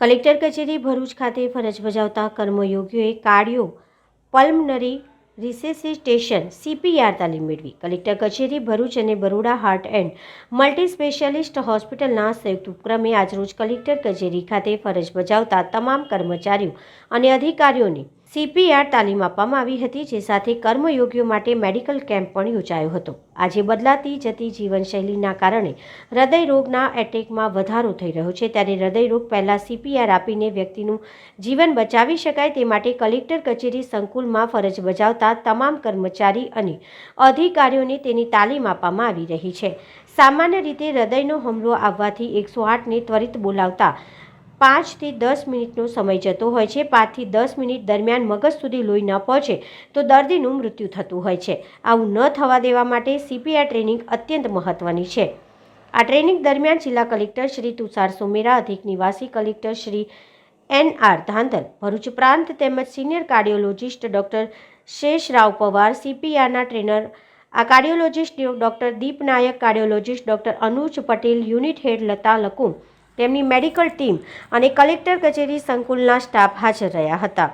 Collector કચેરી ભરૂચ ખાતે ફરજ બજાવતા કર્મયોગીઓએ કાર્ડિયો પલ્મનરી રિસેસિટેશન સીપીઆર તાલીમ મેળવી. કલેક્ટર કચેરી ભરૂચ અને Baroda heart and multi specialist હોસ્પિટલના સંયુક્ત ઉપક્રમે આજરોજ કલેક્ટર કચેરી ખાતે ફરજ બજાવતા તમામ કર્મચારીઓ અને અધિકારીઓને સીપીઆર તાલીમ આપવામાં આવી હતી, જે સાથે કર્મયોગીઓ માટે મેડિકલ કેમ્પ પણ યોજાયો હતો. આજે બદલાતી જતી જીવનશૈલીના કારણે હૃદયરોગના એટેકમાં વધારો થઈ રહ્યો છે. ત્યારે હૃદયરોગ પહેલાં સીપીઆર આપીને વ્યક્તિનું જીવન બચાવી શકાય તે માટે કલેક્ટર કચેરી સંકુલમાં ફરજ બજાવતા તમામ કર્મચારી અને અધિકારીઓને તેની તાલીમ આપવામાં આવી રહી છે. સામાન્ય રીતે હૃદયનો હુમલો આવવાથી એકસો આઠને ત્વરિત બોલાવતા પાંચથી દસ મિનિટનો સમય જતો હોય છે. પાંચથી દસ મિનિટ દરમિયાન મગજ સુધી લોહી ન પહોંચે તો દર્દીનું મૃત્યુ થતું હોય છે. આવું ન થવા દેવા માટે સીપીઆર ટ્રેનિંગ અત્યંત મહત્વની છે. આ ટ્રેનિંગ દરમિયાન જિલ્લા કલેક્ટર શ્રી તુષાર સોમેરા, અધિક નિવાસી collector Shri N R Dhandhal, Bharuch પ્રાંત તેમજ senior cardiologist doctor Sheshrao Pawar, સીપીઆરના trainer, આ cardiologist doctor Deep Nayak, cardiologist doctor Anuj Patel, unit head Lata Lakum તેમની મેડિકલ ટીમ અને કલેક્ટર કચેરી સંકુલના સ્ટાફ હાજર રહ્યા હતા.